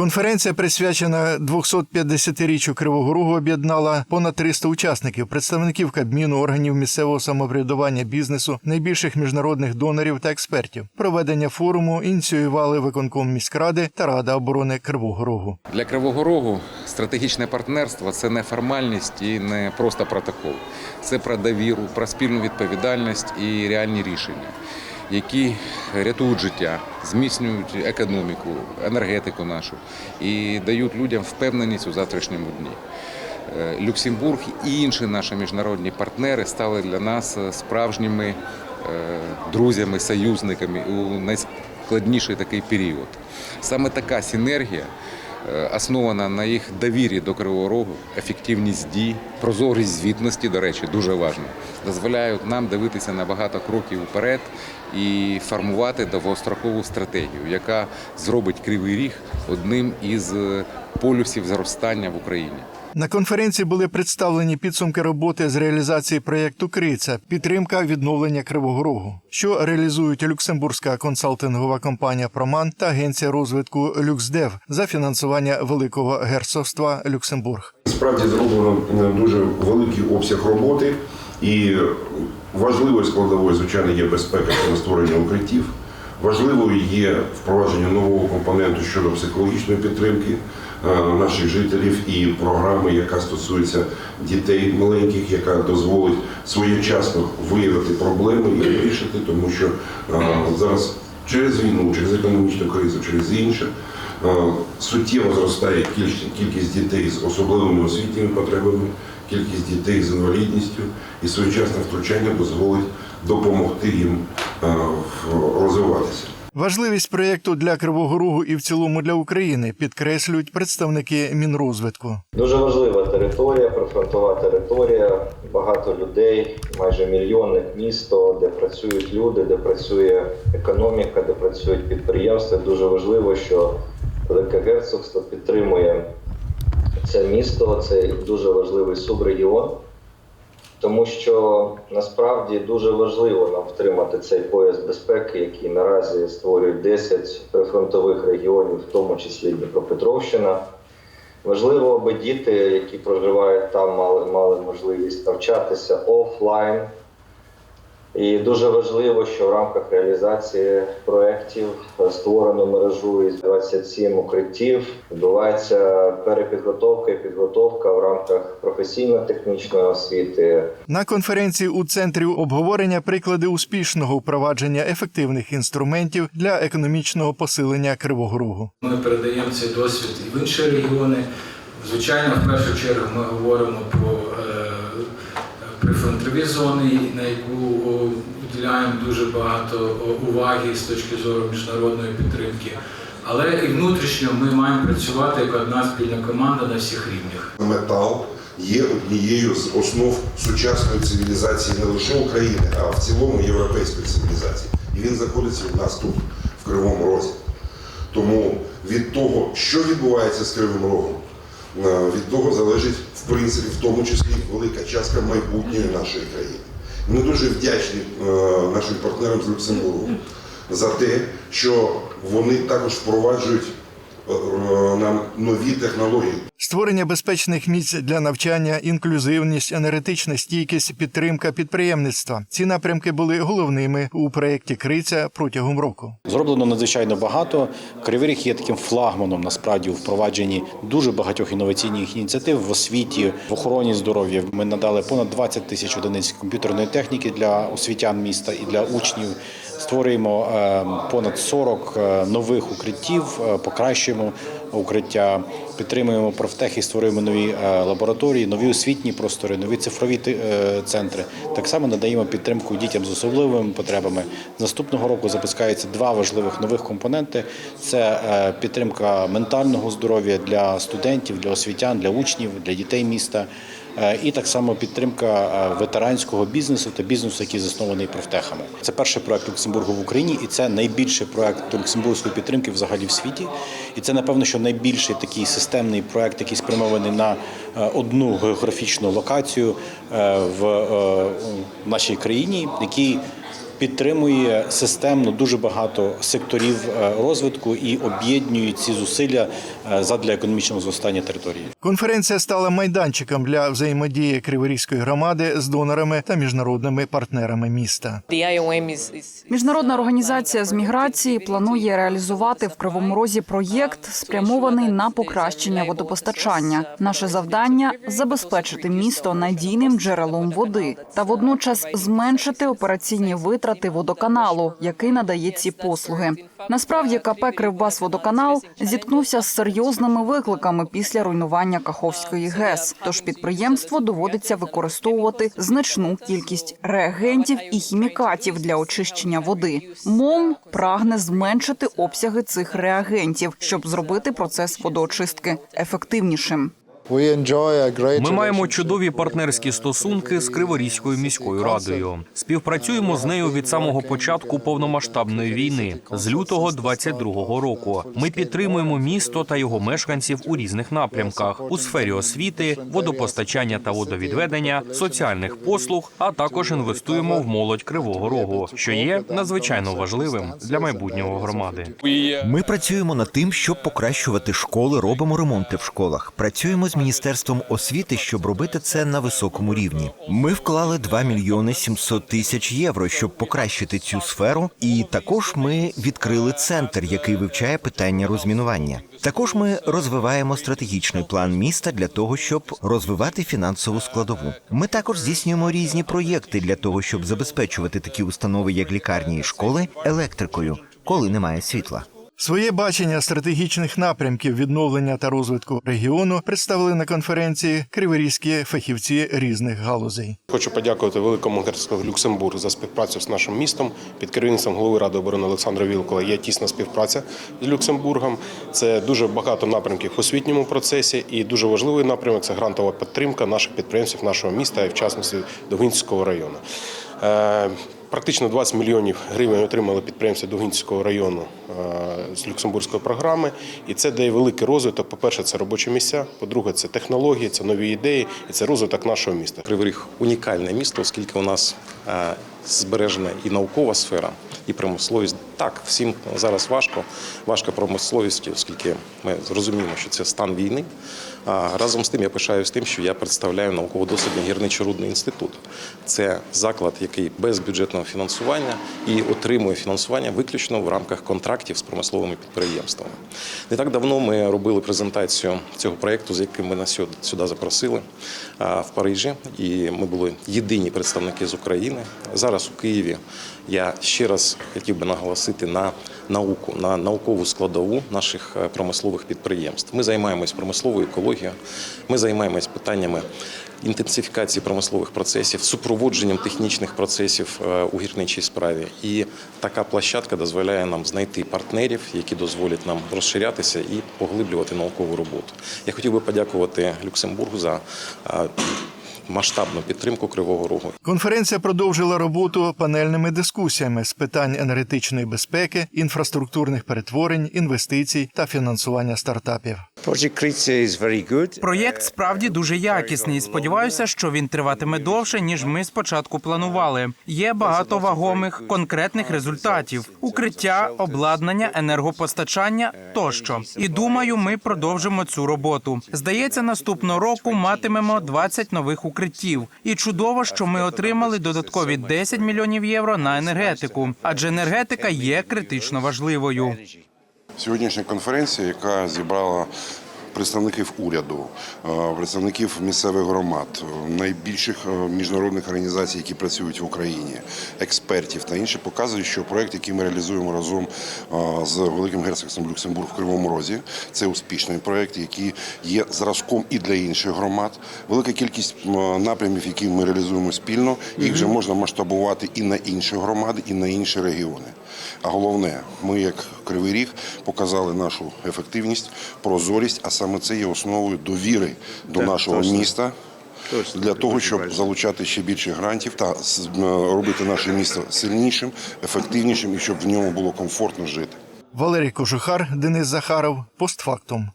Конференція, присвячена 250-річчю Кривого Рогу, об'єднала понад 300 учасників, представників Кабміну, органів місцевого самоврядування, бізнесу, найбільших міжнародних донорів та експертів. Проведення форуму ініціювали виконком міськради та Рада оборони Кривого Рогу. Для Кривого Рогу стратегічне партнерство це не формальність і не просто протокол. Це про довіру, про спільну відповідальність і реальні рішення, які рятують життя, зміцнюють економіку, енергетику нашу і дають людям впевненість у завтрашньому дні. Е, Люксембург і інші наші міжнародні партнери стали для нас справжніми е, друзями, союзниками у найскладніший такий період. Саме така синергія основана на їх довірі до Кривого Рогу, ефективність дій, прозорість звітності, до речі, дуже важливо, дозволяють нам дивитися на багато кроків вперед і формувати довгострокову стратегію, яка зробить Кривий Ріг одним із е, полюсів зростання в Україні. На конференції були представлені підсумки роботи з реалізації проєкту Криця, підтримка відновлення Кривого Рогу, що реалізують люксембурзька консалтингова компанія Проман та агенція розвитку Люксдев за фінансування Великого герцогства Люксембург. Справді зроблено е, дуже великий обсяг роботи, і важливою складовою, звичайно, є безпека та створення укриттів. Важливою є впровадження нового компоненту щодо психологічної підтримки наших жителів і програми, яка стосується дітей маленьких, яка дозволить своєчасно виявити проблеми і вирішити, тому що е, зараз через війну, через економічну кризу, через інше е, суттєво зростає кількість, дітей з особливими освітніми потребами, кількість дітей з інвалідністю, і своєчасне втручання дозволить допомогти їм е, розвиватися. Важливість проєкту для Кривого Рогу і в цілому для України підкреслюють представники Мінрозвитку. Дуже важлива територія, прифронтова територія, багато людей, майже мільйонник місто, де працюють люди, де працює економіка, де працюють підприємства. Дуже важливо, що Велике Герцогство підтримує це місто, це дуже важливий субрегіон, тому що насправді дуже важливо нам втримати цей пояс безпеки, який наразі створюють 10 прифронтових регіонів, в тому числі Дніпропетровщина. Важливо, аби діти, які проживають там, мали, мали можливість навчатися офлайн. І дуже важливо, що в рамках реалізації проєктів е, створено мережу із 27 укриттів. Відбувається перепідготовка і підготовка в рамках професійно-технічної освіти, На конференції у центрі обговорення приклади успішного впровадження ефективних інструментів для економічного посилення Кривого Рогу. Ми передаємо цей досвід і в інші регіони. Звичайно, в першу чергу ми говоримо про е, прифронтові зони, на яку о, уділяємо дуже багато уваги з точки зору міжнародної підтримки. Але і внутрішньо ми маємо працювати як одна спільна команда на всіх рівнях. Метал є однією з основ сучасної цивілізації не лише України, а в цілому європейської цивілізації. І він знаходиться у нас тут, в Кривому Розі. Тому від того, що відбувається з Кривим Рогом, від того залежить, в принципі, в тому числі велика частка майбутньої нашої країни. Ми дуже вдячні е, нашим партнерам з Люксембургу за те, що вони також впроваджують е, нам нові технології. Створення безпечних місць для навчання, інклюзивність, енергетична стійкість, підтримка підприємництва. Ці напрямки були головними у проєкті Криця протягом року. Зроблено надзвичайно багато. Кривий Ріг є таким флагманом насправді у впровадженні дуже багатьох інноваційних ініціатив в освіті, в охороні здоров'я. Ми надали понад 20 тисяч одиниць комп'ютерної техніки для освітян міста і для учнів. Створюємо е, понад 40 е, нових укриттів, е, покращуємо укриття, підтримуємо профтехи, створюємо нові е, лабораторії, нові освітні простори, нові цифрові центри. Так само надаємо підтримку дітям з особливими потребами. Наступного року запускаються два важливих нових компоненти: це підтримка ментального здоров'я для студентів, для освітян, для учнів, для дітей міста. Е, І так само підтримка е, ветеранського бізнесу та бізнесу, який заснований профтехами. Це перший проект Люксембургу в Україні, і це найбільший проект люксембурзької підтримки взагалі в світі. І це напевно, що найбільший такий системний проект, який спрямований на е, одну географічну локацію в нашій країні, який підтримує системно дуже багато секторів е, розвитку і об'єднує ці зусилля е, задля економічного зростання території. Конференція стала майданчиком для взаємодії Криворізької громади з донорами та міжнародними партнерами міста. Міжнародна організація з міграції планує реалізувати в Кривому Розі проєкт, спрямований на покращення водопостачання. Наше завдання забезпечити місто надійним джерелом води та водночас зменшити операційні витрати водоканалу, який надає ці послуги. Насправді КП Кривбасводоканал зіткнувся з серйозними викликами після руйнування Каховської ГЕС. Тож підприємству доводиться використовувати значну кількість реагентів і хімікатів для очищення води. МОМ прагне зменшити обсяги цих реагентів, щоб зробити процес водоочистки ефективнішим. Ми маємо чудові партнерські стосунки з Криворізькою міською радою. Співпрацюємо з нею від самого початку повномасштабної війни з лютого 22-го року. Ми підтримуємо місто та його мешканців у різних напрямках у сфері освіти, водопостачання та водовідведення, соціальних послуг, а також інвестуємо в молодь Кривого Рогу, що є надзвичайно важливим для майбутнього громади. Ми працюємо над тим, щоб покращувати школи, робимо ремонти в школах. Працюємо з міністерством освіти, щоб робити це на високому рівні. Ми вклали 2 мільйони 700 тисяч євро, щоб покращити цю сферу. І також ми відкрили центр, який вивчає питання розмінування. Також ми розвиваємо стратегічний план міста для того, щоб розвивати фінансову складову. Ми також здійснюємо різні проєкти для того, щоб забезпечувати такі установи, як лікарні і школи, електрикою, коли немає світла. Своє бачення стратегічних напрямків відновлення та розвитку регіону представили на конференції криворізькі фахівці різних галузей. Хочу подякувати великому герцогу Люксембург за співпрацю з нашим містом. Під керівництвом голови ради оборони Олександра Вілкола є тісна співпраця з Люксембургом. Це дуже багато напрямків в освітньому процесі, і дуже важливий напрямок це грантова підтримка наших підприємців, нашого міста і в частності Довгинського району. Практично 20 мільйонів гривень отримали підприємці Дугінського району е, з люксембурзької програми, і це дає великий розвиток. По-перше, це робочі місця. По-друге, це технології, це нові ідеї, і це розвиток нашого міста. Кривий Ріг унікальне місто, оскільки у нас е, збережена і наукова сфера, і промисловість. Так, всім зараз важко, важко промисловістю, оскільки ми зрозуміємо, що це стан війни. А разом з тим я пишаюсь тим, що я представляю науково-дослідний гірничо-рудний інститут. Це заклад, який без бюджетного фінансування і отримує фінансування виключно в рамках контрактів з промисловими підприємствами. Не так давно ми робили презентацію цього проєкту, з яким ми нас сюди запросили в Парижі, і ми були єдині представники з України. Зараз у Києві я ще раз хотів би наголосити на науку, на наукову складову наших е, промислових підприємств. Ми займаємось промисловою екологією, ми займаємось питаннями інтенсифікації промислових процесів, супроводженням технічних процесів е, у гірничій справі. І така площадка дозволяє нам знайти партнерів, які дозволять нам розширятися і поглиблювати наукову роботу. Я хотів би подякувати Люксембургу за е, масштабну підтримку Кривого Рогу. Конференція продовжила роботу панельними дискусіями з питань енергетичної безпеки, інфраструктурних перетворень, інвестицій та фінансування стартапів. Проєкт справді дуже якісний. Сподіваюся, що він триватиме довше ніж ми спочатку планували. Є багато вагомих конкретних результатів: укриття, обладнання, енергопостачання тощо. І думаю, ми продовжимо цю роботу. Здається, наступного року матимемо 20 нових укриттів. І чудово, що ми отримали додаткові 10 мільйонів євро на енергетику, адже енергетика є критично важливою. Сьогоднішня конференція, яка зібрала представників уряду, е, представників місцевих громад, е, найбільших е, міжнародних організацій, які працюють в Україні, експертів та інше, показує, що проект, який ми реалізуємо разом з Великим герцогством Люксембург в Кривому Розі, це успішний проект, який є зразком і для інших громад. Велика кількість напрямів, які ми реалізуємо спільно, їх вже можна масштабувати і на інші громади, і на інші регіони. А головне, ми, як Кривий Ріг, показали нашу ефективність, прозорість, а саме це є основою довіри до нашого міста. Для того щоб залучати ще більше грантів та робити наше місто сильнішим, ефективнішим і щоб в ньому було комфортно жити. Валерій Кожухар, Денис Захаров, постфактум.